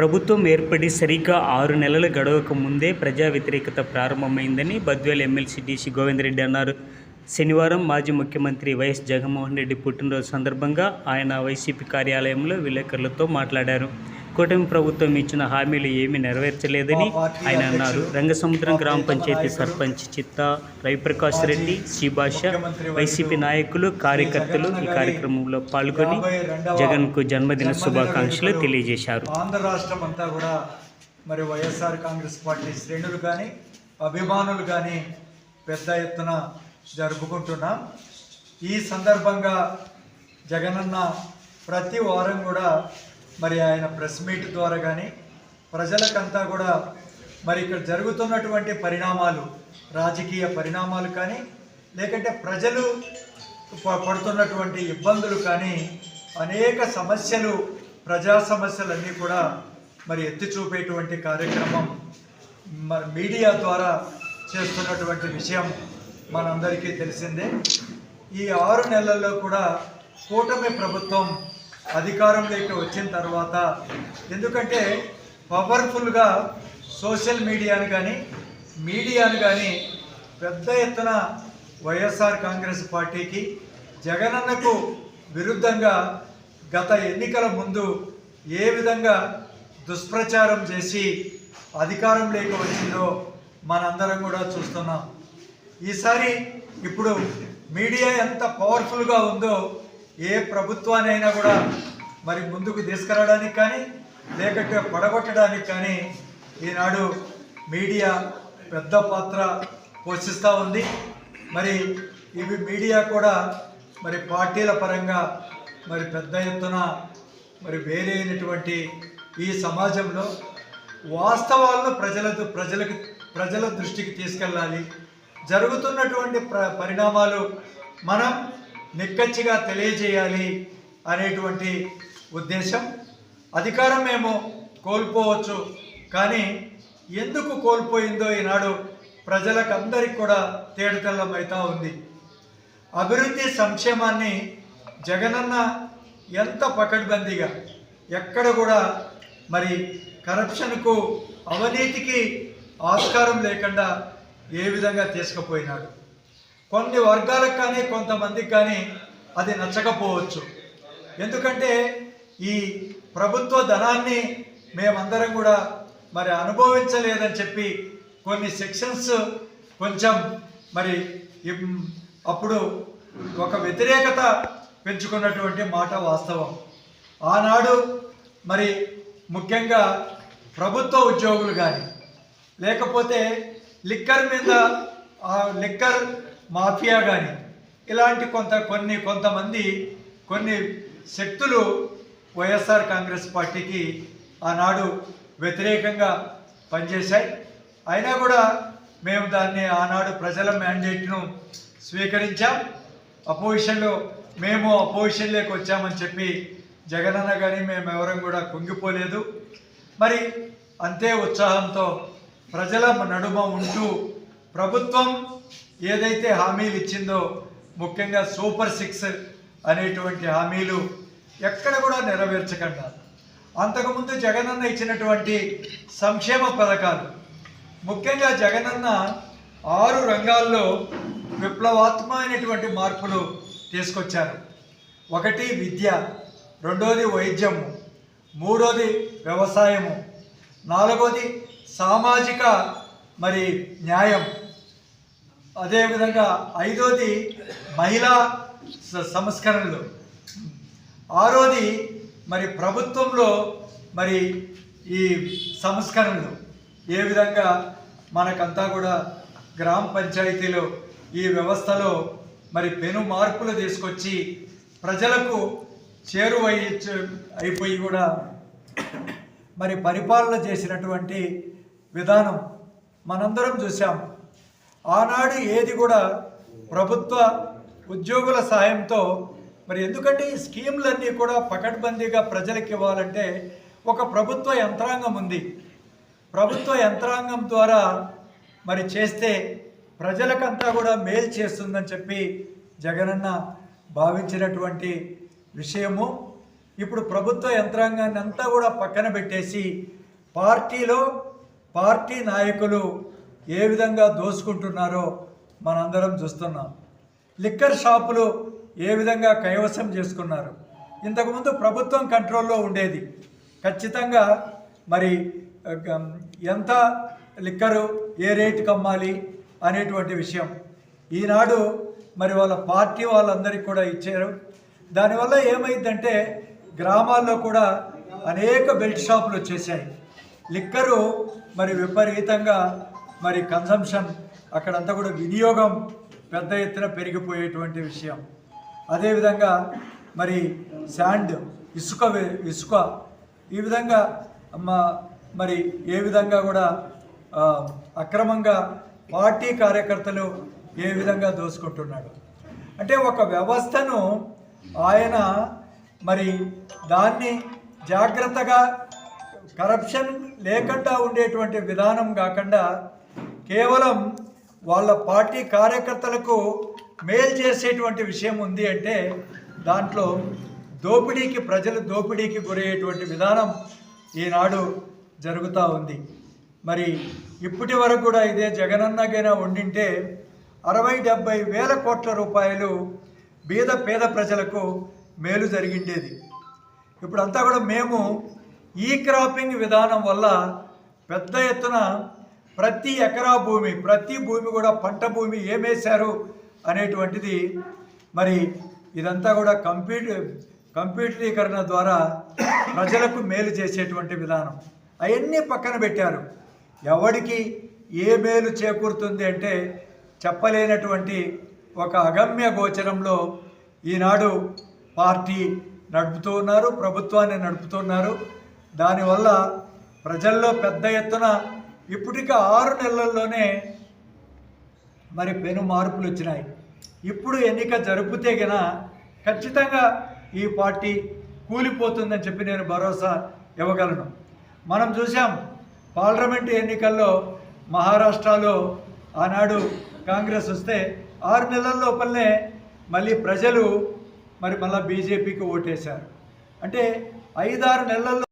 ప్రభుత్వం ఏర్పడి సరిగ్గా ఆరు నెలలు గడవక ముందే ప్రజా వ్యతిరేకత ప్రారంభమైందని బద్వేల్ ఎమ్మెల్సీ డీసీ గోవిందరెడ్డి అన్నారు. శనివారం మాజీ ముఖ్యమంత్రి వైఎస్ జగన్మోహన్ రెడ్డి పుట్టినరోజు సందర్భంగా ఆయన వైసీపీ కార్యాలయంలో విలేకరులతో మాట్లాడారు. కూటమి ప్రభుత్వం ఇచ్చిన హామీలు ఏమీ నెరవేర్చలేదని ఆయన అన్నారు. రంగసముద్రం గ్రామ పంచాయతీ సర్పంచ్ చిత్తా రవిప్రకాష్ రెడ్డి శ్రీభాష వైసీపీ నాయకులు కార్యకర్తలు ఈ కార్యక్రమంలో పాల్గొని జగన్కు జన్మదిన శుభాకాంక్షలు తెలియజేశారు. ఆంధ్ర రాష్ట్రం అంతా కూడా మరి వైఎస్ఆర్ కాంగ్రెస్ పార్టీ శ్రేణులు కానీ అభిమానులు కానీ పెద్ద ఎత్తున జరుపుకుంటున్నాం. ఈ సందర్భంగా జగనన్న ప్రతి వారం కూడా మరి ఆయన ప్రెస్ మీట్ ద్వారా కానీ ప్రజలకంతా కూడా మరి ఇక్కడ జరుగుతున్నటువంటి పరిణామాలు రాజకీయ పరిణామాలు కానీ లేకంటే ప్రజలు ప- పడుతున్నటువంటి ఇబ్బందులు కానీ అనేక సమస్యలు ప్రజా సమస్యలన్నీ కూడా మరి ఎత్తి చూపేటువంటి కార్యక్రమం మరి మీడియా ద్వారా చేస్తున్నటువంటి విషయం మనందరికీ తెలిసిందే. ఈ ఆరు నెలల్లో కూడా కూటమి ప్రభుత్వం అధికారంలోకి వచ్చిన తర్వాత ఎందుకంటే పవర్ఫుల్గా సోషల్ మీడియాను కానీ మీడియాను కానీ పెద్ద ఎత్తున వైఎస్ఆర్ కాంగ్రెస్ పార్టీకి జగనన్నకు విరుద్ధంగా గత ఎన్నికల ముందు ఏ విధంగా దుష్ప్రచారం చేసి అధికారంలోకి వచ్చిందో మనందరం కూడా చూస్తున్నాం. ఈసారి ఇప్పుడు మీడియా ఎంత పవర్ఫుల్గా ఉందో ఏ ప్రభుత్వానైనా కూడా మరి ముందుకు తీసుకురావడానికి కానీ లేకపోతే పడగొట్టడానికి కానీ ఈనాడు మీడియా పెద్ద పాత్ర పోషిస్తూ ఉంది. మరి ఇవి మీడియా కూడా మరి పార్టీల పరంగా మరి పెద్ద ఎత్తున మరి వేరైనటువంటి ఈ సమాజంలో వాస్తవాలను ప్రజలకు ప్రజలకు ప్రజల దృష్టికి తీసుకెళ్ళాలి. జరుగుతున్నటువంటి ప్ర పరిణామాలు మనం నిక్కచ్చిగా తెలియజేయాలి అనేటువంటి ఉద్దేశం. అధికారం మేము కోల్పోవచ్చు కానీ ఎందుకు కోల్పోయిందో ఈనాడు ప్రజలకందరికి కూడా తేడుతెల్లం అవుతా ఉంది. అభివృద్ధి సంక్షేమాన్ని జగనన్న ఎంత పకడ్బందీగా ఎక్కడ కూడా మరి కరప్షన్కు అవినీతికి ఆస్కారం లేకుండా ఏ విధంగా తీసుకుపోయినాడు. కొన్ని వర్గాలకు కానీ కొంతమందికి కానీ అది నచ్చకపోవచ్చు. ఎందుకంటే ఈ ప్రభుత్వ ధనాన్ని మేమందరం కూడా మరి అనుభవించలేదని చెప్పి కొన్ని సెక్షన్స్ కొంచెం మరి అప్పుడు ఒక వ్యతిరేకత పెంచుకున్నటువంటి మాట వాస్తవం. ఆనాడు మరి ముఖ్యంగా ప్రభుత్వ ఉద్యోగులు కానీ లేకపోతే లిక్కర్ మీద ఆ లిక్కర్ మాఫియా కానీ ఇలాంటి కొంత కొన్ని కొంతమంది కొన్ని శక్తులు వైఎస్ఆర్ కాంగ్రెస్ పార్టీకి ఆనాడు వ్యతిరేకంగా పనిచేశాయి. అయినా కూడా మేము దాన్ని ఆనాడు ప్రజల మ్యాండేట్ను స్వీకరించాం. అపోజిషన్లో మేము అపోజిషన్లోకి వచ్చామని చెప్పి జగనన్న కానీ మేము ఎవరం కూడా కుంగిపోలేదు. మరి అంతే ఉత్సాహంతో ప్రజల నడుమ ఉంటూ ప్రభుత్వం ఏదైతే హామీలు ఇచ్చిందో ముఖ్యంగా సూపర్ సిక్స్ అనేటువంటి హామీలు ఎక్కడ కూడా నెరవేర్చకుండా అంతకుముందు జగనన్న ఇచ్చినటువంటి సంక్షేమ పథకాలు ముఖ్యంగా జగనన్న ఆరు రంగాల్లో విప్లవాత్మకమైనటువంటి మార్పులు తీసుకొచ్చారు. ఒకటి విద్య రెండోది వైద్యము మూడోది వ్యవసాయము నాలుగోది సామాజిక మరి న్యాయం. అదేవిధంగా ఐదోది మహిళా స- సంస్కరణలు. ఆరోది మరి ప్రభుత్వంలో మరి ఈ సంస్కరణలు. ఏ విధంగా మనకంతా కూడా గ్రామ పంచాయతీలో ఈ వ్యవస్థలో మరి పెను మార్పులు తీసుకొచ్చి ప్రజలకు చేరువై అయిపోయి కూడా మరి పరిపాలన చేసినటువంటి విధానం మనందరం చూసాం ఆనాడు ఏది కూడా ప్రభుత్వ ఉద్యోగుల సాయంతో మరి ఎందుకంటే ఈ స్కీములన్నీ కూడా పకడ్బందీగా ప్రజలకు ఇవ్వాలంటే ఒక ప్రభుత్వ యంత్రాంగం ఉంది. ప్రభుత్వ యంత్రాంగం ద్వారా మరి చేస్తే ప్రజలకంతా కూడా మేలు చేస్తుందని చెప్పి జగనన్న భావించినటువంటి విషయము. ఇప్పుడు ప్రభుత్వ యంత్రాంగాన్ని అంతా కూడా పక్కన పెట్టేసి పార్టీలో పార్టీ నాయకులు ఏ విధంగా దోసుకుంటున్నారో మనందరం చూస్తున్నాం. లిక్కర్ షాపులు ఏ విధంగా కైవసం చేసుకున్నారు? ఇంతకుముందు ప్రభుత్వం కంట్రోల్లో ఉండేది. ఖచ్చితంగా మరి ఎంత లిక్కరు ఏ రేటుకి అమ్మాలి అనేటువంటి విషయం. ఈనాడు మరి వాళ్ళ పార్టీ వాళ్ళందరికీ కూడా ఇచ్చారు. దానివల్ల ఏమైందంటే గ్రామాల్లో కూడా అనేక బెల్ట్ షాపులు వచ్చేసాయి లిక్కరు మరి విపరీతంగా మరి కన్సంప్షన్ అక్కడంతా కూడా వినియోగం పెద్ద ఎత్తున పెరిగిపోయేటువంటి విషయం. అదేవిధంగా మరి శాండ్ ఇసుక ఇసుక ఈ విధంగా మరి ఏ విధంగా కూడా అక్రమంగా పార్టీ కార్యకర్తలు ఏ విధంగా దోసుకుంటున్నాడు. అంటే ఒక వ్యవస్థను ఆయన మరి దాన్ని జాగ్రత్తగా కరప్షన్ లేకుండా ఉండేటువంటి విధానం కాకుండా కేవలం వాళ్ళ పార్టీ కార్యకర్తలకు మేలు చేసేటువంటి విషయం ఉంది అంటే దాంట్లో దోపిడీకి ప్రజలు దోపిడీకి గురయ్యేటువంటి విధానం ఈనాడు జరుగుతూ ఉంది. మరి ఇప్పటి వరకు కూడా ఇదే జగనన్నగైనా ఉండింటే అరవై డెబ్బై వేల కోట్ల రూపాయలు బీద పేద ప్రజలకు మేలు జరిగిండేది. ఇప్పుడు అంతా కూడా మేము ఈ క్రాపింగ్ విధానం వల్ల పెద్ద ఎత్తున ప్రతి ఎకరా భూమి ప్రతి భూమి కూడా పంట భూమి ఏమేశారు అనేటువంటిది మరి ఇదంతా కూడా కంప్యూటర్ కంప్యూటరీకరణ ద్వారా ప్రజలకు మేలు చేసేటువంటి విధానం. అవన్నీ పక్కన పెట్టారు. ఎవడికి ఏ మేలు చేకూరుతుంది అంటే చెప్పలేనటువంటి ఒక అగమ్య గోచరంలో ఈనాడు పార్టీ నడుపుతూ ఉన్నారు ప్రభుత్వాన్ని నడుపుతున్నారు దానివల్ల ప్రజల్లో పెద్ద ఎత్తున ఇప్పటికే ఆరు నెలల్లోనే మరి పెను మార్పులు వచ్చినాయి. ఇప్పుడు ఎన్నిక జరిపితే గన ఖచ్చితంగా ఈ పార్టీ కూలిపోతుందని చెప్పి నేను భరోసా ఇవ్వగలను. మనం చూసాం పార్లమెంటు ఎన్నికల్లో మహారాష్ట్రలో ఆనాడు కాంగ్రెస్ వస్తే ఆరు నెలల లోపలనే మళ్ళీ ప్రజలు మరి మళ్ళీ బీజేపీకి ఓటేశారు. అంటే ఐదారు నెలల్లో